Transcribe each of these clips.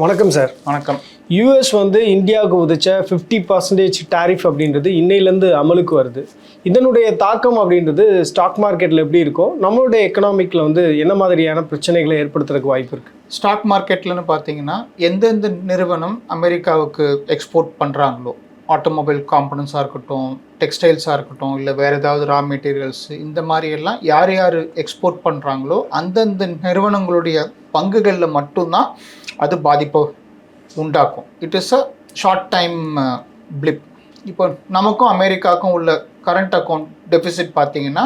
வணக்கம் சார் வணக்கம். யூஎஸ் வந்து இந்தியாவுக்கு உதிச்ச ஃபிஃப்டி பர்சன்டேஜ் டாரிஃப் அப்படின்றது இன்னையிலேருந்து அமலுக்கு வருது. இதனுடைய தாக்கம் அப்படின்றது ஸ்டாக் மார்க்கெட்டில் எப்படி இருக்கும் நம்மளுடைய எக்கனாமிக்கில் வந்து என்ன மாதிரியான பிரச்சனைகளை ஏற்படுத்துறதுக்கு வாய்ப்பு இருக்குது ஸ்டாக் மார்க்கெட்லன்னு பார்த்தீங்கன்னா எந்தெந்த நிறுவனம் அமெரிக்காவுக்கு எக்ஸ்போர்ட் பண்ணுறாங்களோ ஆட்டோமொபைல் காம்பனன்ஸாக இருக்கட்டும் டெக்ஸ்டைல்ஸாக இருக்கட்டும் இல்லை வேறு ஏதாவது ரா மெட்டீரியல்ஸ் இந்த மாதிரி எல்லாம் யார் யார் எக்ஸ்போர்ட் பண்ணுறாங்களோ அந்தந்த நிறுவனங்களுடைய பங்குகளில் மட்டும்தான் அது பாதிப்பை உண்டாக்கும். It is a short time blip இப்போ நமக்கும் அமெரிக்காவுக்கும் உள்ள கரண்ட் அக்கௌண்ட் டெபிசிட் பார்த்தீங்கன்னா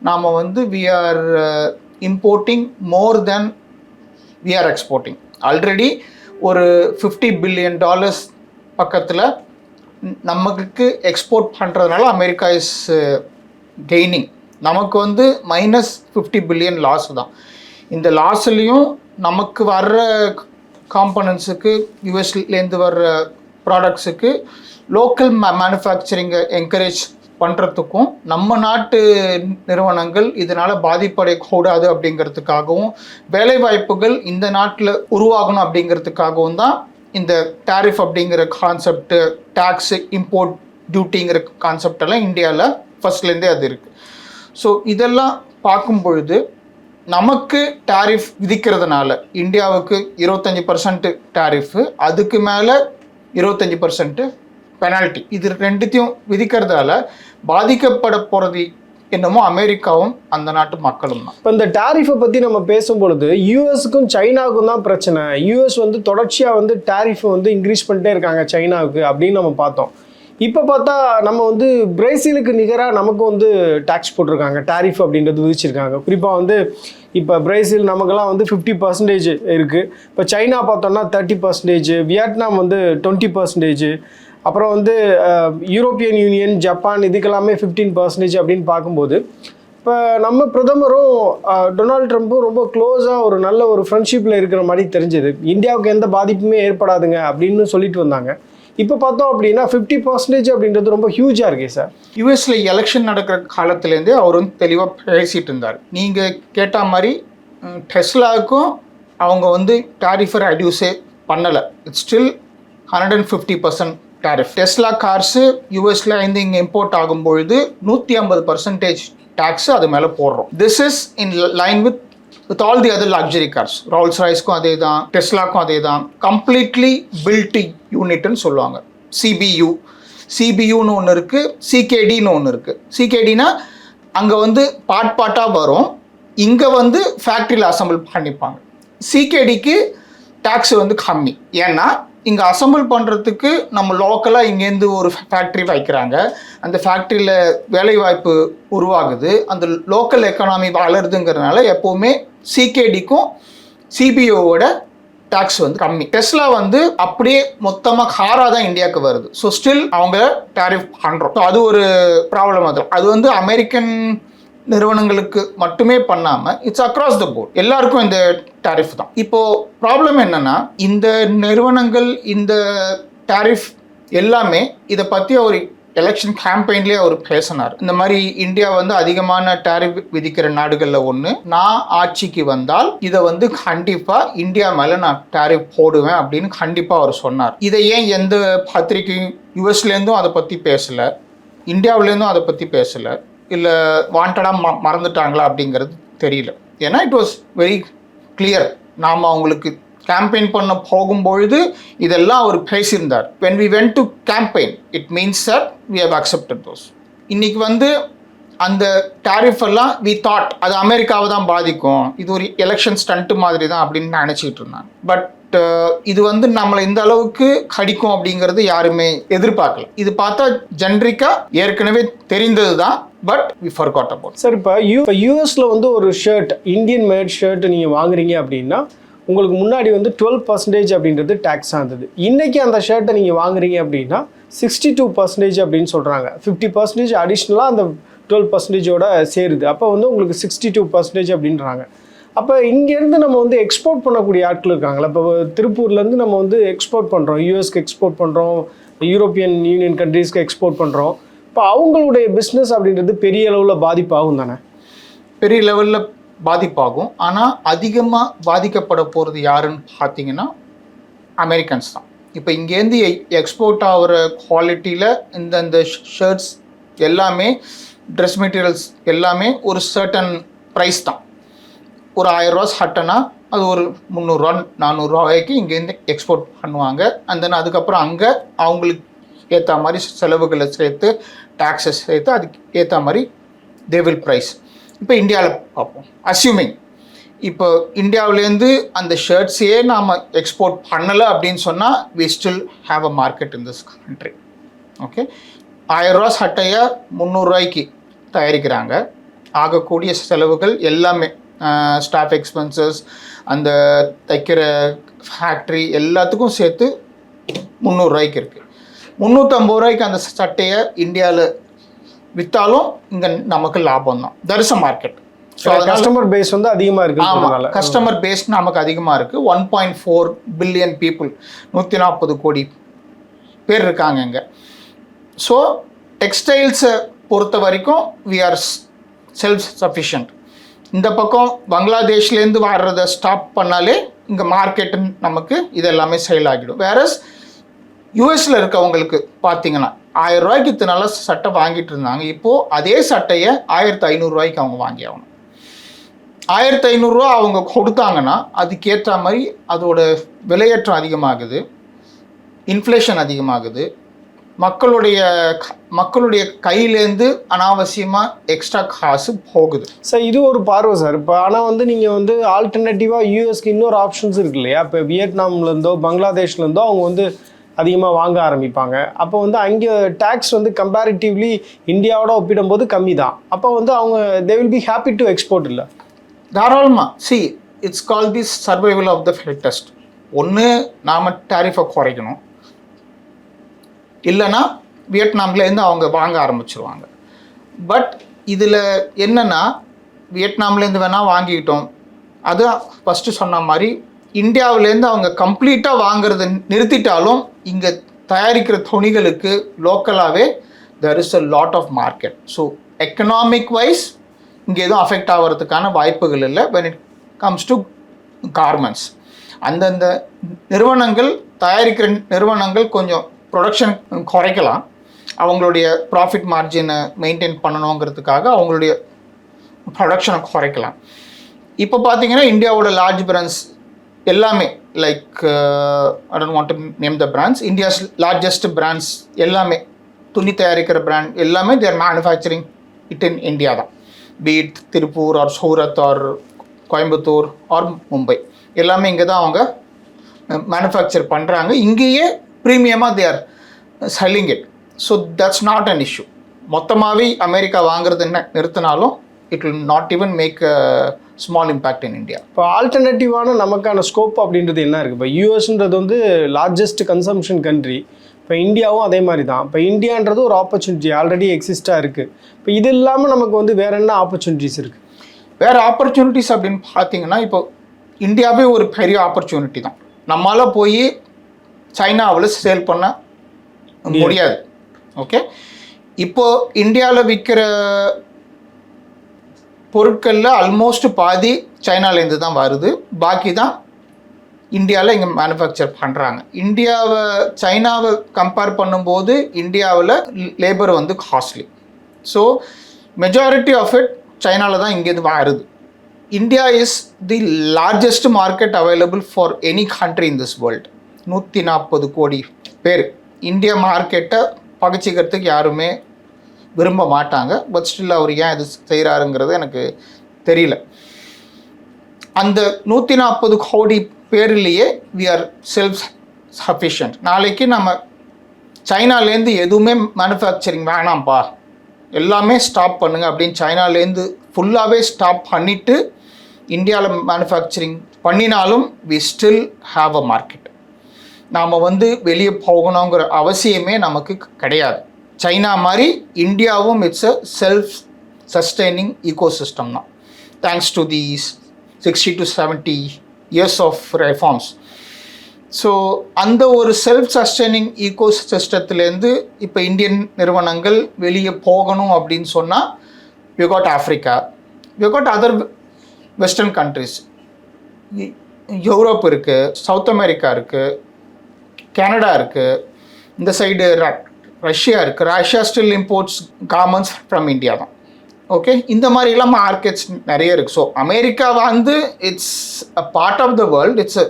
நாம் வந்து we are importing more then we are exporting already ஒரு ஃபிஃப்டி பில்லியன் டாலர்ஸ் பக்கத்தில் நமக்கு எக்ஸ்போர்ட் பண்ணுறதுனால அமெரிக்கா இஸ் கெய்னிங் uh, நமக்கு வந்து மைனஸ் ஃபிஃப்டி பில்லியன் லாஸ் தான். இந்த லாஸ்லேயும் நமக்கு வர்ற காம்பனன்ஸுக்கு யூஎஸ்லேருந்து வர்ற ப்ராடக்ட்ஸுக்கு லோக்கல் மே மேனுஃபேக்சரிங்கை என்கரேஜ் பண்ணுறதுக்கும் நம்ம நாட்டு நிறுவனங்கள் இதனால் பாதிப்படையக்கூடாது அப்படிங்கிறதுக்காகவும் வேலைவாய்ப்புகள் இந்த நாட்டில் உருவாகணும் அப்படிங்கிறதுக்காகவும் தான் இந்த டாரிஃப் அப்படிங்கிற கான்செப்ட்டு டேக்ஸு இம்போர்ட் டியூட்டிங்கிற கான்செப்ட் எல்லாம் இந்தியாவில் ஃபர்ஸ்ட்லேருந்தே அது இருக்குது ஸோ இதெல்லாம் பார்க்கும் பொழுது நமக்கு டாரிஃப் விதிக்கிறதுனால இந்தியாவுக்கு இருபத்தஞ்சி பர்சன்ட் டேரிஃபு அதுக்கு மேலே இருபத்தஞ்சி பர்சன்ட்டு பெனால்ட்டி இது ரெண்டுத்தையும் விதிக்கிறதால பாதிக்கப்பட போகிறது என்னமோ அமெரிக்காவும் அந்த நாட்டு மக்களும் தான். இப்போ இந்த டாரிஃபை பற்றி நம்ம பேசும் பொழுது யூஎஸ்க்கும் சைனாவுக்கும் தான் பிரச்சனை. யூஎஸ் வந்து தொடர்ச்சியாக வந்து டேரிஃபை வந்து இன்க்ரீஸ் பண்ணிட்டே இருக்காங்க சைனாவுக்கு அப்படின்னு நம்ம பார்த்தோம். இப்போ பார்த்தா நம்ம வந்து பிரேசிலுக்கு நிகராக நமக்கு வந்து டேக்ஸ் போட்டிருக்காங்க. டாரிஃப் அப்படின்றது விதிச்சிருக்காங்க. குறிப்பாக வந்து இப்போ பிரேசில் நமக்கெல்லாம் வந்து ஃபிஃப்டி பர்சன்டேஜ் இருக்குது இப்போ சைனா பார்த்தோம்னா தேர்ட்டி பர்சன்டேஜ் வியட்நாம் வந்து டுவெண்ட்டி பர்சன்டேஜ் அப்புறம் வந்து யூரோப்பியன் யூனியன் ஜப்பான் இதுக்கெல்லாமே ஃபிஃப்டீன் பர்சன்டேஜ் அப்படின்னு பார்க்கும்போது இப்போ நம்ம பிரதமரும் டொனால்ட் ட்ரம்ப்பும் ரொம்ப க்ளோஸாக ஒரு நல்ல ஒரு ஃப்ரெண்ட்ஷிப்பில் இருக்கிற மாதிரி தெரிஞ்சது. இந்தியாவுக்கு எந்த பாதிப்புமே ஏற்படாதுங்க அப்படின்னு சொல்லிட்டு வந்தாங்க. இப்போ பார்த்தோம் அப்படின்னா ஃபிஃப்டி பர்சன்டேஜ் அப்படின்றது ரொம்ப ஹியூஜாக இருக்கே சார் யூஎஸில் எலெக்ஷன் நடக்கிற காலத்துலேருந்தே அவர் வந்து தெளிவாக பேசிகிட்டு இருந்தார். நீங்கள் கேட்ட மாதிரி டெஸ்லாவுக்கும் அவங்க வந்து டாரிஃபர் அடியூஸே பண்ணலை. It's still hundred and fifty percent tariff Tesla cars யூஎஸ்ல இருந்து இங்கே இம்போர்ட் ஆகும்பொழுது நூற்றி ஐம்பது பர்சன்டேஜ் டேக்ஸ் அது மேலே போடுறோம். This is in line with with all the other luxury cars Rolls ராய்ஸ்க்கும் அதே தான் டெஸ்லாக்கும் அதே தான் கம்ப்ளீட்லி பில்ட் யூனிட்னு சொல்லுவாங்க சிபியு சிபியூன்னு ஒன்று இருக்குது சிகேடின்னு ஒன்று இருக்குது சிகேடினா அங்கே வந்து பார்ட் பார்ட்டாக வரும். இங்கே வந்து ஃபேக்ட்ரியில் அசம்பிள் பண்ணிப்பாங்க. சிகேடிக்கு டேக்ஸ் வந்து கம்மி. ஏன்னா இங்கே அசம்பிள் பண்ணுறதுக்கு நம்ம லோக்கலாக இங்கேருந்து ஒரு ஃபேக்ட்ரி வைக்கிறாங்க. அந்த ஃபேக்ட்ரியில் வேலைவாய்ப்பு உருவாகுது. அந்த லோக்கல் எக்கனாமி வளருதுங்கிறதுனால எப்போவுமே சிகேடிக்கும் சிபிஓவோட டேக்ஸ் வந்து கம்மி. டெஸ்லா வந்து அப்படியே மொத்தமாக காராக தான் இந்தியாவுக்கு வருது. ஸோ ஸ்டில் அவங்க டேரிஃப் பண்ணுறோம் ஸோ அது ஒரு ப்ராப்ளம் அது. அது வந்து அமெரிக்கன் நிறுவனங்களுக்கு மட்டுமே பண்ணாமல் இட்ஸ் அக்ராஸ் த போர்ட் எல்லாருக்கும் இந்த டாரிஃப் தான். இப்போ ப்ராப்ளம் என்னன்னா இந்த நிறுவனங்கள் இந்த டாரிஃப் எல்லாமே இதை பற்றி அவர் எலெக்ஷன் கேம்பெயின்லேயே அவர் பேசினார். இந்த மாதிரி இந்தியா வந்து அதிகமான டாரிஃப் விதிக்கிற நாடுகளில் ஒன்று நான் ஆட்சிக்கு வந்தால் இதை வந்து கண்டிப்பாக இந்தியா மேலே நான் டாரிஃப் போடுவேன் அப்படின்னு கண்டிப்பாக அவர் சொன்னார். இதை ஏன் எந்த பத்திரிகையும் யூஎஸ்லேருந்தும் அதை பற்றி பேசலை இந்தியாவிலேருந்தும் அதை பற்றி பேசலை இல்லை வாண்டடாக ம மறந்துட்டாங்களா அப்படிங்கிறது தெரியல. ஏன்னா இட் வாஸ் வெரி கிளியர் நாம் அவங்களுக்கு கேம்பெயின் பண்ண போகும்பொழுது இதெல்லாம் அவர் பேசியிருந்தார். When we went to campaign it means sir we have accepted those இன்றைக்கி வந்து அந்த டேரிஃப் எல்லாம் வி தாட் அது அமெரிக்காவை தான் பாதிக்கும். இது ஒரு எலெக்ஷன் ஸ்டண்ட்டு மாதிரி தான் அப்படின்னு நினச்சிக்கிட்டு இருந்தாங்க. பட் Uh, இது வந்து நம்மளை இந்த அளவுக்கு கடிக்கும் அப்படிங்கிறது யாருமே எதிர்பார்க்கல. இது பார்த்தா ஜென்ரிக்காக ஏற்கனவே தெரிந்தது தான் but we forgot about sir இப்போ யூ இப்போ யூஎஸில் வந்து ஒரு ஷர்ட் இந்தியன் மேட் ஷர்ட் நீங்கள் வாங்குறீங்க அப்படின்னா உங்களுக்கு முன்னாடி வந்து டுவெல் பர்சன்டேஜ் அப்படின்றது டேக்ஸாக இருந்தது. இன்றைக்கி அந்த ஷர்ட்டை நீங்கள் வாங்குறீங்க அப்படின்னா சிக்ஸ்டி டூ பர்சன்டேஜ் அப்படின்னு சொல்கிறாங்க ஃபிஃப்டி பர்சன்டேஜ் அடிஷ்னலாக அந்த டுவெல் பர்சன்டேஜோட சேருது. அப்போ வந்து உங்களுக்கு சிக்ஸ்டி டூ பர்சன்டேஜ் அப்படின்றாங்க. அப்போ இங்கேருந்து நம்ம வந்து எக்ஸ்போர்ட் பண்ணக்கூடிய ஆட்கள் இருக்காங்களா இப்போ திருப்பூர்லேருந்து நம்ம வந்து எக்ஸ்போர்ட் பண்ணுறோம் யூஎஸ்க்கு எக்ஸ்போர்ட் பண்ணுறோம் யூரோப்பியன் யூனியன் கண்ட்ரீஸ்க்கு எக்ஸ்போர்ட் பண்ணுறோம் இப்போ அவங்களுடைய பிஸ்னஸ் அப்படின்றது பெரிய அளவில் பாதிப்பாகும் தானே? பெரிய லெவலில் பாதிப்பாகும். ஆனால் அதிகமாக பாதிக்கப்பட போகிறது யாருன்னு பார்த்தீங்கன்னா அமெரிக்கன்ஸ் தான். இப்போ இங்கேருந்து எக்ஸ்போர்ட் ஆகிற குவாலிட்டியில் இந்தந்த ஷர்ட்ஸ் எல்லாமே ட்ரெஸ் மெட்டீரியல்ஸ் எல்லாமே ஒரு சர்டன் ப்ரைஸ் தான். ஒரு ஆயிரரூவா சட்டைனா அது ஒரு முந்நூறுரூவா நானூறுரூவாய்க்கு இங்கேருந்து எக்ஸ்போர்ட் பண்ணுவாங்க. அண்ட் தென் அதுக்கப்புறம் அங்கே அவங்களுக்கு ஏற்ற மாதிரி செலவுகளை சேர்த்து டாக்ஸஸ் சேர்த்து அதுக்கு ஏற்ற மாதிரி தே வில் ப்ரைஸ் இப்போ இந்தியாவில் பார்ப்போம். அஸ்யூமிங் இப்போ இந்தியாவிலேருந்து அந்த ஷர்ட்ஸையே நாம் எக்ஸ்போர்ட் பண்ணலை அப்படின்னு சொன்னால் we still have a market in this country okay ஆயிரரூவா சட்டையை முந்நூறுரூவாய்க்கு தயாரிக்கிறாங்க. ஆகக்கூடிய செலவுகள் எல்லாமே ஸ்டாஃப் எக்ஸ்பென்சஸ் அந்த தைக்கிற ஃபேக்ட்ரி எல்லாத்துக்கும் சேர்த்து முந்நூறுரூவாய்க்கு இருக்குது முந்நூற்றம்பது ரூபாய்க்கு அந்த சட்டையை இந்தியாவில் விற்றாலும் இங்கே நமக்கு லாபம் தான். தரிச மார்க்கெட் ஸோ கஸ்டமர் பேஸ் வந்து அதிகமா ஆமாம் இருக்குன்றதுனால கஸ்டமர் பேஸ் நமக்கு அதிகமாக இருக்குது one point four billion people நூற்றி நாற்பது கோடி பேர் இருக்காங்க இங்கே. ஸோ டெக்ஸ்டைல்ஸை பொறுத்த வரைக்கும் வி ஆர் செல்ஃப் சஃபிஷியன்ட் இந்த பக்கம் பங்களாதேஷ்லேருந்து வர்றதை ஸ்டாப் பண்ணாலே இங்கே மார்க்கெட்டு நமக்கு இது எல்லாமே சேல் ஆகிடும் வேறஸ் யூஎஸில் இருக்கவங்களுக்கு பார்த்தீங்கன்னா ஆயிரம் ரூபாய்க்கு இத்தனை சட்டை வாங்கிட்டு இருந்தாங்க. இப்போது அதே சட்டையை ஆயிரத்தி ஐநூறுரூவாய்க்கு அவங்க வாங்கி ஆகணும். ஆயிரத்தி ஐநூறுரூவா அவங்க கொடுத்தாங்கன்னா அதுக்கேற்ற மாதிரி அதோட விலையேற்றம் அதிகமாகுது. இன்ஃப்ளேஷன் அதிகமாகுது. மக்களுடைய மக்களுடைய கையிலேருந்து அனாவசியமாக எக்ஸ்ட்ரா காசு போகுது. சார் இது ஒரு பார்வை சார். இப்போ ஆனால் வந்து நீங்கள் வந்து ஆல்டர்னேட்டிவாக யூஎஸ்க்கு இன்னொரு ஆப்ஷன்ஸ் இருக்கு இல்லையா? இப்போ வியட்நாம்லேருந்தோ பங்களாதேஷ்லேருந்தோ அவங்க வந்து அதிகமாக வாங்க ஆரம்பிப்பாங்க. அப்போ வந்து அங்கே டேக்ஸ் வந்து கம்பேரிட்டிவ்லி இந்தியாவோட ஒப்பிடும்போது கம்மி தான் அப்போ வந்து அவங்க they will be happy to export இல்லை? தாராளமாக see it's call the survival of the fittest ஒன்று நாம் டேரிஃபை குறைக்கணும். இல்லைன்னா வியட்நாம்லேருந்து அவங்க வாங்க ஆரம்பிச்சிருவாங்க. பட் இதில் என்னென்னா வியட்நாம்லேருந்து வேணால் வாங்கிக்கிட்டோம். அது ஃபஸ்ட்டு சொன்ன மாதிரி இந்தியாவிலேருந்து அவங்க கம்ப்ளீட்டாக வாங்குறத நிறுத்திட்டாலும் இங்கே தயாரிக்கிற துணிகளுக்கு லோக்கலாகவே there is a lot of market so economic wise இங்கே எதுவும் அஃபெக்ட் ஆகிறதுக்கான வாய்ப்புகள் இல்லை. When it comes to garments அந்தந்த நிறுவனங்கள் தயாரிக்கிற நிறுவனங்கள் கொஞ்சம் ப்ரொடக்ஷன் குறைக்கலாம். அவங்களுடைய ப்ராஃபிட் மார்ஜினை மெயின்டைன் பண்ணணுங்கிறதுக்காக அவங்களுடைய ப்ரொடக்ஷனை குறைக்கலாம். இப்போ பார்த்தீங்கன்னா இந்தியாவோட லார்ஜ் பிராண்ட்ஸ் எல்லாமே like I don't want to name the brands India's largest brands எல்லாமே துணி தயாரிக்கிற பிராண்ட் எல்லாமே their manufacturing it in India தான். Be it Tiruppur or Surat or Coimbatore or Mumbai எல்லாமே இங்கே தான் அவங்க மேனுஃபேக்சர் பண்ணுறாங்க இங்கேயே ப்ரீமியமாக they are selling it so that's not an issue மொத்தமாகவே அமெரிக்கா வாங்குறது என்ன நிறுத்தினாலும் it will not even make small impact in India இப்போ ஆல்டர்னேட்டிவான நமக்கான ஸ்கோப் அப்படின்றது என்ன இருக்குது இப்போ யூஎஸ்ன்றது வந்து லார்ஜஸ்ட் கன்சம்ஷன் கண்ட்ரி இப்போ இந்தியாவும் அதே மாதிரி தான் இப்போ இந்தியான்றது ஒரு ஆப்பர்ச்சுனிட்டி ஆல்ரெடி எக்ஸிஸ்டாக இருக்குது இப்போ இது இல்லாமல் நமக்கு வந்து வேற என்ன ஆப்பர்ச்சுனிட்டிஸ் இருக்குது வேறு ஆப்பர்ச்சுனிட்டிஸ் அப்படின்னு பார்த்தீங்கன்னா இப்போ இந்தியாவே ஒரு பெரிய ஆப்பர்ச்சுனிட்டி தான். நம்மளால் போய் சைனாவில் சேல் பண்ண முடியாது. ஓகே இப்போ இந்தியாவில் விற்கிற பொருட்களில் ஆல்மோஸ்ட் பாதி சைனாலேருந்து தான் வருது. பாக்கி தான் இந்தியாவில் இங்கே மேனுஃபேக்சர் பண்ணுறாங்க இந்தியாவை சைனாவை கம்பேர் பண்ணும்போது இந்தியாவில் லேபர் வந்து costly so majority of it சைனாவில் தான் இங்கேருந்து வருது. India is the largest market available for any country in this world நூற்றி நாற்பது கோடி பேர். இந்திய மார்க்கெட்டை பகச்சிக்கிறதுக்கு யாருமே விரும்ப மாட்டாங்க. பட் ஸ்டில் அவர் ஏன் இது செய்கிறாருங்கிறது எனக்கு தெரியல. அந்த நூற்றி நாற்பது கோடி பேர்லேயே வி ஆர் செல்ஃப் சஃபிஷியன்ட் நாளைக்கு நம்ம சைனாலேருந்து எதுவுமே மேனுஃபேக்சரிங் வேணாம்ப்பா எல்லாமே ஸ்டாப் பண்ணுங்க அப்படின்னு சைனாலேருந்து ஃபுல்லாகவே ஸ்டாப் பண்ணிவிட்டு இந்தியாவில் மேனுஃபேக்சரிங் பண்ணினாலும் we still have a market நாம் வந்து வெளியே போகணுங்கிற அவசியமே நமக்கு கிடையாது. சைனா மாதிரி இந்தியாவும் it's a self sustaining ecosystem தான். Thanks to these sixty to seventy years of reforms so அந்த ஒரு செல்ஃப் சஸ்டைனிங் ஈகோ சிஸ்டத்துலேருந்து இப்போ இந்தியன் நிறுவனங்கள் வெளியே போகணும் அப்படின்னு சொன்னால் you got Africa you got other western countries Europe இருக்குது சவுத் அமெரிக்கா இருக்குது கனடா இருக்குது இந்த சைடு ரஷ்யா இருக்குது Russia still imports garments from India தான். ஓகே இந்த மாதிரிலாம் மார்க்கெட்ஸ் நிறைய இருக்குது ஸோ அமெரிக்கா வந்து it's a part of the world it's a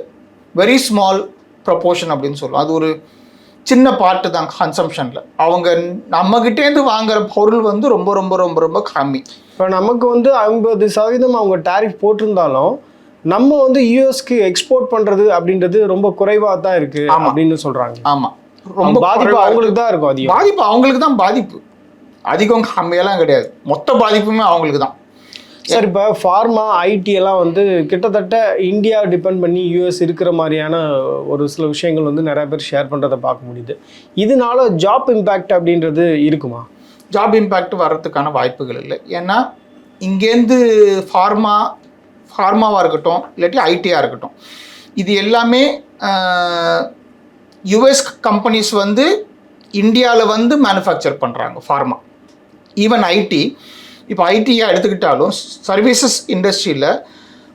very small proportion அப்படின்னு சொல்லுவோம். அது ஒரு சின்ன பார்ட்டு தான் கன்சம்ஷனில் அவங்க நம்மகிட்டேருந்து வாங்குற பொருள் வந்து ரொம்ப ரொம்ப ரொம்ப ரொம்ப கம்மி. இப்போ நமக்கு வந்து ஐம்பது சதவீதம் அவங்க டேரிஃப் போட்டிருந்தாலும் நம்ம வந்து யூஎஸ்க்கு எக்ஸ்போர்ட் பண்றது அப்படின்றது ரொம்ப குறைவாக தான் இருக்கு ஆமா. அப்படின்னு சொல்றாங்க. ஆமாம் ரொம்ப பாதிப்பு குறைவா. அவங்களுக்கு தான் இருக்கும் அதிகம். பாதிப்பு அவங்களுக்கு தான் பாதிப்பு. அதிகம் கம்மியெல்லாம் கிடையாது. மொத்த பாதிப்புமே அவங்களுக்கு தான் சார் இப்போ ஃபார்மா ஐடி எல்லாம் வந்து கிட்டத்தட்ட இந்தியா டிபெண்ட் பண்ணி யூஎஸ் இருக்கிற மாதிரியான ஒரு சில விஷயங்கள் வந்து நிறைய பேர் ஷேர் பண்ணுறதை பார்க்க முடியுது. இதனால ஜாப் இம்பேக்ட் அப்படின்றது இருக்குமா? ஜாப் இம்பேக்ட் வர்றதுக்கான வாய்ப்புகள் இல்லை. ஏன்னா இங்கேருந்து ஃபார்மா ஃபார்மாவாக இருக்கட்டும் இல்லாட்டி ஐடியாக இருக்கட்டும். இது எல்லாமே யுஎஸ் கம்பெனிஸ் வந்து இந்தியாவில் வந்து மேனுஃபேக்சர் பண்ணுறாங்க ஃபார்மா ஈவன் ஐடி இப்போ ஐடியாக எடுத்துக்கிட்டாலும் சர்வீசஸ் இண்டஸ்ட்ரியில்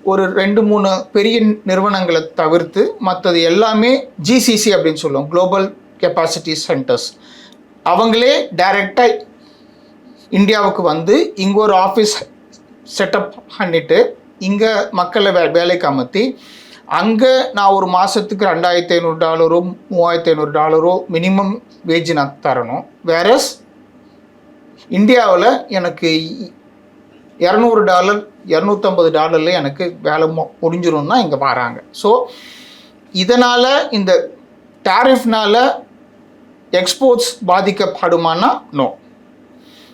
ஒரு ரெண்டு மூணு பெரிய நிறுவனங்களை தவிர்த்து மற்றது எல்லாமே ஜிசிசி அப்படின்னு சொல்லுவோம் குளோபல் கெப்பாசிட்டி சென்டர்ஸ் அவங்களே டைரெக்டாக இந்தியாவுக்கு வந்து இங்கே ஒரு ஆஃபீஸ் செட்டப் பண்ணிவிட்டு இங்கே மக்களை வே வேலைக்கு அமர்த்தி அங்கே நான் ஒரு மாதத்துக்கு ரெண்டாயிரத்தி ஐநூறு டாலரோ மூவாயிரத்தி ஐநூறு டாலரோ மினிமம் வேஜ் நான் தரணும். வேறஸ் இந்தியாவில் எனக்கு இரநூறு டாலர் இரநூத்தம்பது டாலரில் எனக்கு வேலை மு- தான் இங்கே வராங்க. ஸோ இதனால் இந்த டேரிஃப்னால் எக்ஸ்போர்ட்ஸ் பாதிக்கப்படுமானா நோ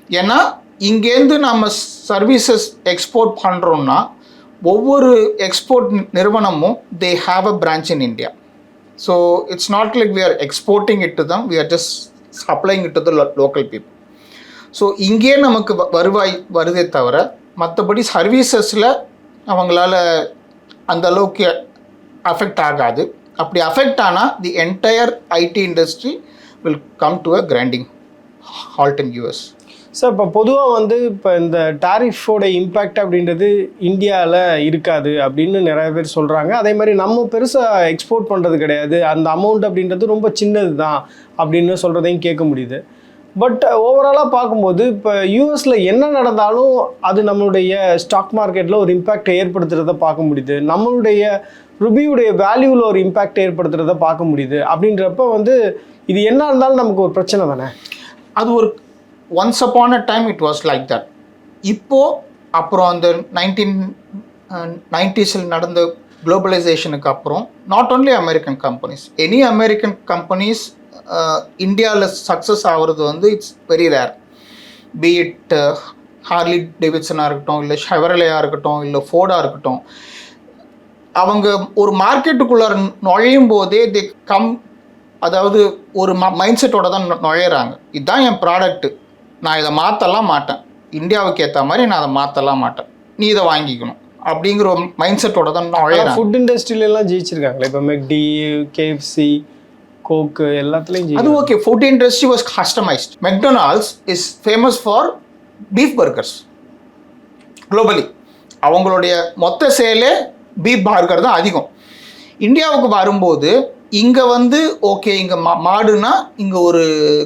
ஏன்னா இங்கேருந்து நம்ம சர்வீசஸ் எக்ஸ்போர்ட் பண்ணுறோன்னா ஒவ்வொரு எக்ஸ்போர்ட் நிறுவனமும் they have a branch in India so it's not like we are exporting it to them we are just supplying it to the local people so இங்கேயே நமக்கு வ- வருவாய் வருதே தவிர மற்றபடி சர்வீசஸில் அவங்களால அந்த அளவுக்கு அஃபெக்ட் ஆகாது. அப்படி அஃபெக்ட் ஆனால் the entire IT industry will come to a grinding halt in US sir இப்போ பொதுவாக வந்து இப்போ இந்த டாரிஃபோட இம்பேக்ட் அப்படின்றது இந்தியாவில் இருக்காது அப்படின்னு நிறைய பேர் சொல்கிறாங்க அதே மாதிரி நம்ம பெருசாக எக்ஸ்போர்ட் பண்ணுறது கிடையாது. அந்த அமௌண்ட் அப்படின்றது ரொம்ப சின்னது தான் அப்படின்னு சொல்கிறதையும் கேட்க முடியுது. பட் ஓவராலாக பார்க்கும்போது இப்போ யூஎஸில் என்ன நடந்தாலும் அது நம்மளுடைய ஸ்டாக் மார்க்கெட்டில் ஒரு இம்பேக்டை ஏற்படுத்துகிறத பார்க்க முடியுது. நம்மளுடைய ருபியுடைய வேல்யூவில் ஒரு இம்பேக்ட் ஏற்படுத்துகிறத பார்க்க முடியுது. அப்படின்றப்ப வந்து இது என்ன இருந்தாலும் நமக்கு ஒரு பிரச்சனை தானே? அது ஒரு once upon a time it was like that இப்போது அப்புறம் அந்த நைன்டீன் நைன்டிஸில் நடந்த குளோபலைசேஷனுக்கு அப்புறம் not only American companies any American companies இந்தியாவில் சக்ஸஸ் ஆகிறது வந்து it's very rare be it Harley டேவிட்சனாக இருக்கட்டும் இல்லை ஷெவரலையாக இருக்கட்டும் இல்லை ஃபோர்டாக இருக்கட்டும் அவங்க ஒரு மார்க்கெட்டுக்குள்ளே நுழையும் போதே தி கம் அதாவது ஒரு ம மைண்ட் செட்டோட தான் நுழையிறாங்க. இதுதான் என் ப்ராடக்ட்டு நான் இதை மாற்றலாம் மாட்டேன். இந்தியாவுக்கு ஏற்ற மாதிரி நான் அதை மாற்றலாம் மாட்டேன். நீ இதை வாங்கிக்கணும். அப்படிங்கிற ஒரு மைண்ட் செட்டோட தான் நுழையிறாங்க ஃபுட் இண்டஸ்ட்ரியில எல்லாம் ஜெயிச்சிருக்காங்களே. இப்போ மெக்டி கேஎஃப்சி கோக்கு எல்லாத்துலேயும் அது okay food industry was customised McDonald's is famous for beef burgers globally அவங்களுடைய மொத்த சேலே பீஃப் பர்கர் தான் அதிகம். இந்தியாவுக்கு வரும்போது இங்கே வந்து ஓகே இங்கே மா மாடுனா இங்கே ஒரு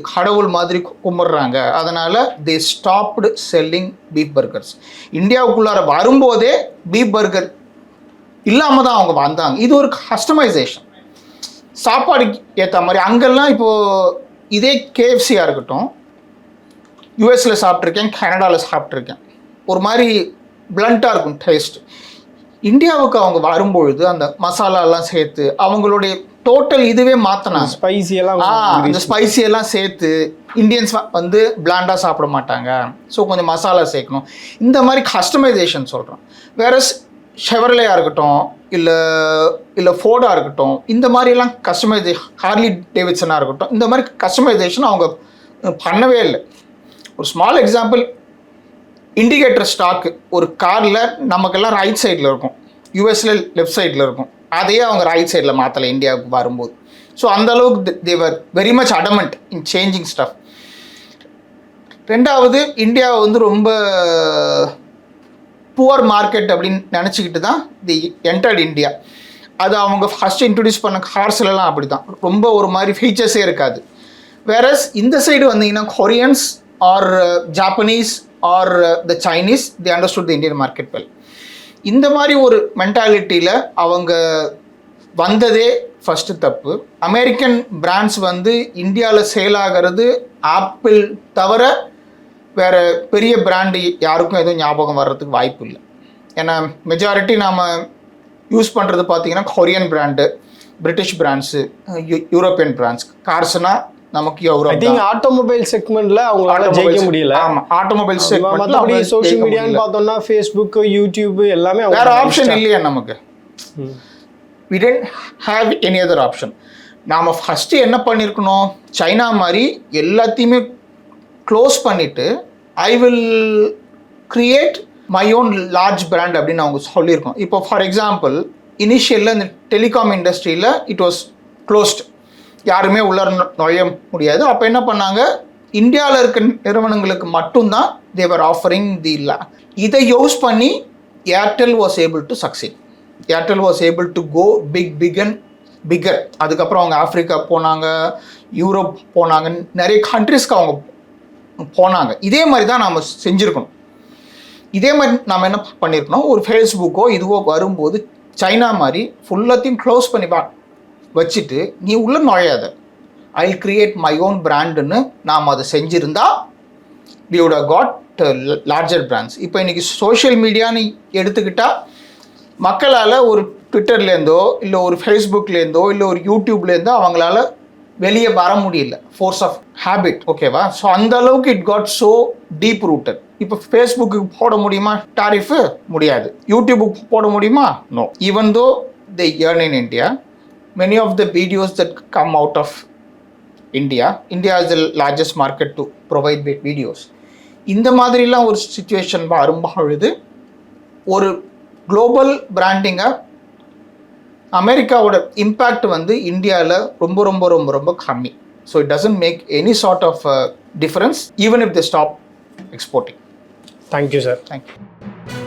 கடவுள் மாதிரி கும்பிட்றாங்க. அதனால் they stopped selling beef burgers இந்தியாவுக்குள்ளார வரும்போதே பீஃப் பர்கர் இல்லாமல் தான் அவங்க வந்தாங்க. இது ஒரு கஸ்டமைசேஷன் சாப்பாடுக்கு ஏற்ற மாதிரி அங்கெல்லாம் இப்போது இதே கேஎஃப்சியாக இருக்கட்டும் யூஎஸில் சாப்பிட்ருக்கேன் கனடாவில் சாப்பிட்ருக்கேன் ஒரு மாதிரி பிளண்ட்டாக இருக்கும் டேஸ்ட் இந்தியாவுக்கு அவங்க வரும்பொழுது அந்த மசாலாலாம் சேர்த்து அவங்களுடைய டோட்டல் இதுவே மாற்றினாங்க ஸ்பைசி எல்லாம் ஆ அந்த ஸ்பைசி எல்லாம் சேர்த்து இந்தியன்ஸ் வந்து பிளாண்டாக சாப்பிட மாட்டாங்க. ஸோ கொஞ்சம் மசாலா சேர்க்கணும். இந்த மாதிரி கஸ்டமைசேஷன் சொல்கிறோம் வேற ஷெவர்லேயாக இருக்கட்டும் இல்லை இல்லை ஃபோர்டாக இருக்கட்டும் இந்த மாதிரிலாம் கஸ்டமைசே ஹார்லி டேவிட்சனாக இருக்கட்டும் இந்த மாதிரி கஸ்டமைசேஷன் அவங்க பண்ணவே இல்லை. ஒரு ஸ்மால் எக்ஸாம்பிள் இண்டிகேட்டர் ஸ்டாக்கு ஒரு காரில் நமக்கெல்லாம் ரைட் சைடில் இருக்கும். யூஎஸ்ல லெஃப்ட் சைடில் இருக்கும். அதையே அவங்க ரைட் சைடில் மாற்றலை இந்தியாவுக்கு வரும்போது. ஸோ அந்த அளவுக்கு they were very much adamant in changing stuff ரெண்டாவது இந்தியாவை வந்து ரொம்ப புவர் மார்க்கெட் அப்படின்னு நினச்சிக்கிட்டு தான் தி என்டர்ட் இந்தியா அது அவங்க ஃபஸ்ட்டு இன்ட்ரடியூஸ் பண்ண கார்ஸ்லலாம் அப்படி தான் ரொம்ப ஒரு மாதிரி ஃபீச்சர்ஸே இருக்காது. வேறஸ் இந்த சைடு வந்தீங்கன்னா Koreans or Japanese or the Chinese the understood the Indian market well இந்த மாதிரி ஒரு மென்டாலிட்டியில் அவங்க வந்ததே ஃபஸ்ட்டு தப்பு. அமெரிக்கன் பிராண்ட்ஸ் வந்து இந்தியாவில் சேல் ஆகிறது ஆப்பிள் தவிர வேற பெரிய பிராண்டு யாருக்கும் எதுவும் ஞாபகம் வர்றதுக்கு வாய்ப்பு இல்லை. ஏன்னா மெஜாரிட்டி நாம் யூஸ் பண்ணுறது பார்த்தீங்கன்னா Korean brand British brands European brands கார்ஸ்னால் நமக்கு ஐ யூரோப் திங்க் ஆட்டோமொபைல் செக்மெண்ட்ல அவங்களால ஜெயிக்க முடியல. ஆமா ஆட்டோமொபைல் மற்றபடி சோஷியல் மீடியான்னு பார்த்தோம்னா ஃபேஸ்புக் யூடியூப் எல்லாமே அவங்க வேற ஆப்ஷன் இல்லையா நமக்கு. We didn't have any other option நாம் ஃபஸ்ட்டு என்ன பண்ணியிருக்கணும் சைனா மாதிரி எல்லாத்தையுமே க்ளோஸ் பண்ணிவிட்டு I will create my own large brand அப்படின்னு அவங்க சொல்லியிருக்கோம். இப்போ ஃபார் எக்ஸாம்பிள் இனிஷியலில் இந்த டெலிகாம் இண்டஸ்ட்ரியில் இட் வாஸ் க்ளோஸ்ட் யாருமே உள்ள நுழைய முடியாது. அப்போ என்ன பண்ணாங்க? இந்தியாவில் இருக்க நிறுவனங்களுக்கு மட்டும்தான் தேவர் ஆஃபரிங் தி இதை யூஸ் பண்ணி Airtel was able to succeed Airtel was able to go big big and bigger அதுக்கப்புறம் அவங்க ஆஃப்ரிக்கா போனாங்க யூரோப் போனாங்க நிறைய கண்ட்ரிஸ்க்கு அவங்க போனாங்க. இதே மாதிரி தான் நாம் செஞ்சுருக்கணும். இதே மாதிரி நாம் என்ன பண்ணியிருக்கணும் ஒரு ஃபேஸ்புக்கோ இதுவோ வரும்போது சைனா மாதிரி ஃபுல்லாத்தையும் க்ளோஸ் பண்ணி வச்சுட்டு நீ உள்ள நுழையாத. ஐ கிரியேட் மை ஓன் பிராண்டுன்னு நாம் அதை செஞ்சுருந்தா we would got larger brands இப்போ இன்றைக்கி சோஷியல் மீடியான்னு எடுத்துக்கிட்டால் மக்களால் ஒரு ட்விட்டர்லேருந்தோ இல்லை ஒரு ஃபேஸ்புக்லேருந்தோ இல்லை ஒரு யூடியூப்லேருந்தோ அவங்களால வெளியே வர முடியல. ஃபோர்ஸ் ஆஃப் ஹேபிட் ஓகேவா ஸோ அந்த அளவுக்கு it got so deep rooted இப்போ ஃபேஸ்புக்கு போட முடியுமா? டாரிஃபு முடியாது. யூடியூபுக்கு போட முடியுமா? No even though the earn in India many of the videos that come out of India India is the largest market to provide with videos இந்த மாதிரிலாம் ஒரு சுச்சுவேஷன் வரும்பொழுது ஒரு குளோபல் பிராண்டிங்கை அமெரிக்காவோட இம்பேக்ட் வந்து இந்தியாவில் ரொம்ப ரொம்ப ரொம்ப ரொம்ப கம்மி. So it doesn't make any sort of difference even if the stop exporting thank you sir thank you